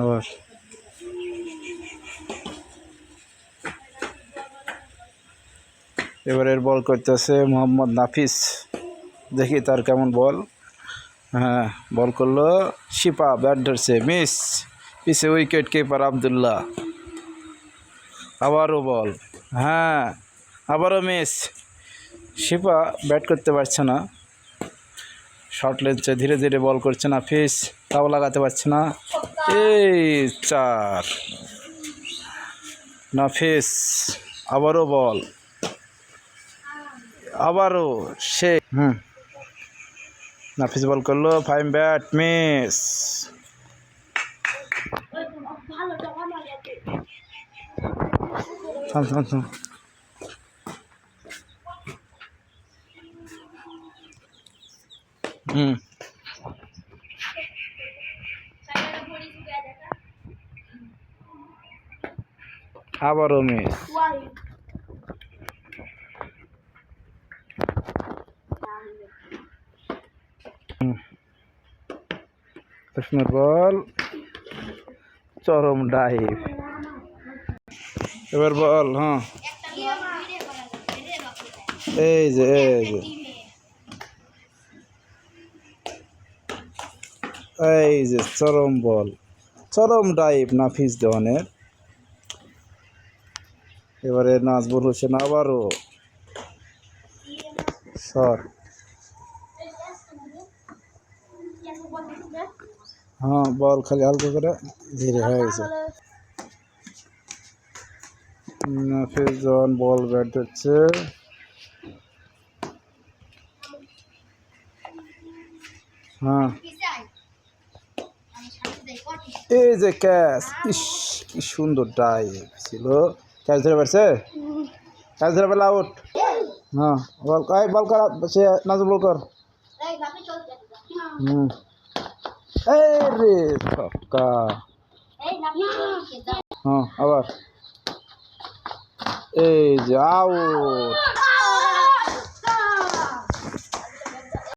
আবার। এবারের বল করতেছে মোহাম্মদ নাফিস। দেখি তার কেমন বল। হ্যাঁ বল করল শিপা ব্যাট ধরছে মিস পিছে উইকেট কিপার আবদুল্লাহ। আবারও বল। হ্যাঁ আবারও মিস। শিপা ব্যাট করতে পারছে না। শর্ট লেনছে ধীরে ধীরে বল করছে না ফিস তাও লাগাতে পারছে না। এই চার নাফিস, আবারও বল। আবারও সে হুম। নাফিস বল করল ফাইম ব্যাট, মিস। থাম থাম। হুম। আবারও মিস বল, চরম ডাইভ। এবার বল হ্যাঁ। এই যে এই যে। এই যে, চরম বল। চরম ডাইভ নাফিস দেওয়ানের। এবারে নাজবুল হোসেন আবারও শট। হ্যাঁ বল খালি হালকা করে। ধীরে হয়ে গেছে। জন বল ব্যাট হচ্ছে। হ্যাঁ। এই যে ক্যাচ, ইস, কি সুন্দর ডাই ছিল। ক্যাচ ধরে পারছে ক্যাচ ধরে পেলে আউট হ্যাঁ বল এই বল কর সে নাজুল বল কর হুম এই রে ছক্কা হ্যাঁ আবার এই যে আউট